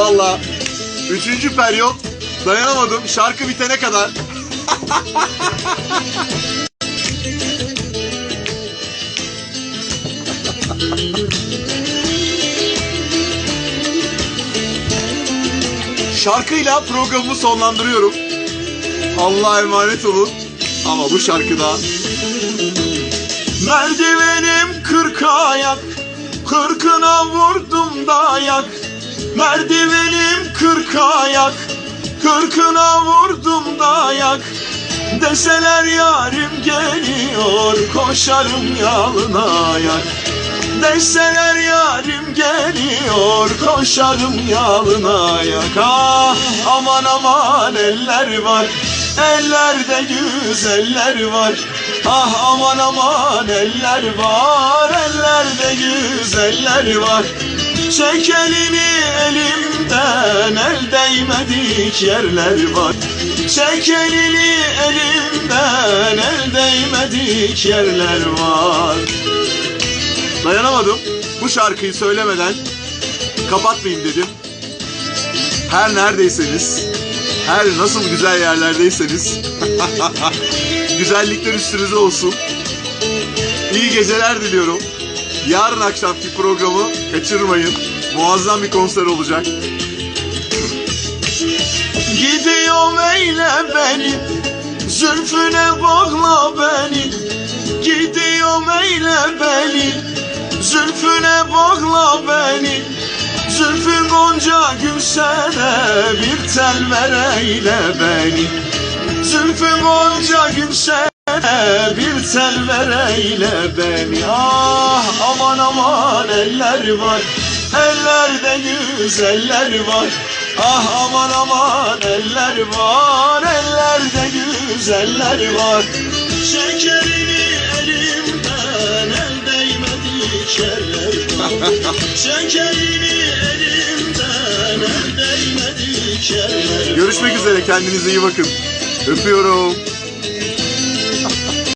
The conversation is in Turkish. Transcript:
Valla üçüncü periyot dayanamadım şarkı bitene kadar. Şarkıyla programımı sonlandırıyorum. Allah'a emanet olun. Ama bu şarkıda Merdivenim kırk ayak Kırkına vurdum dayak Merdivenim kırk ayak Kırkına vurdum dayak. Deseler yarim geliyor Koşarım yalın ayak. Deseler yarim geliyor Koşarım yalın ayak. Ah aman aman eller var Ellerde güzeller var. Ah aman aman eller var Ellerde güzeller var Çek elimden El değmedik yerler var Çek elimden El değmedik yerler var Dayanamadım. Bu şarkıyı söylemeden kapatmayayım dedim. Her neredeyseniz, her nasıl güzel yerlerdeyseniz güzellikler üstünüze olsun. İyi geceler diliyorum. Yarın akşamki programı kaçırmayın. Muazzam bir konser olacak. Gidiyorum eyle beni, zülfüne bağla beni. Gidiyorum eyle beni, Zülfüne bağla beni Zülfü gonca gülsene Bir tel ver eyle beni Zülfü gonca gülsene Bir tel ver eyle beni. Ah aman aman eller var. Ellerde güzeller var. Ah aman aman eller var. Ellerde güzeller var. Şekerini elimden el değmedik yerler var. Şekerini elimden el değmedik yerler Görüşmek üzere. Kendinize iyi bakın. Öpüyorum.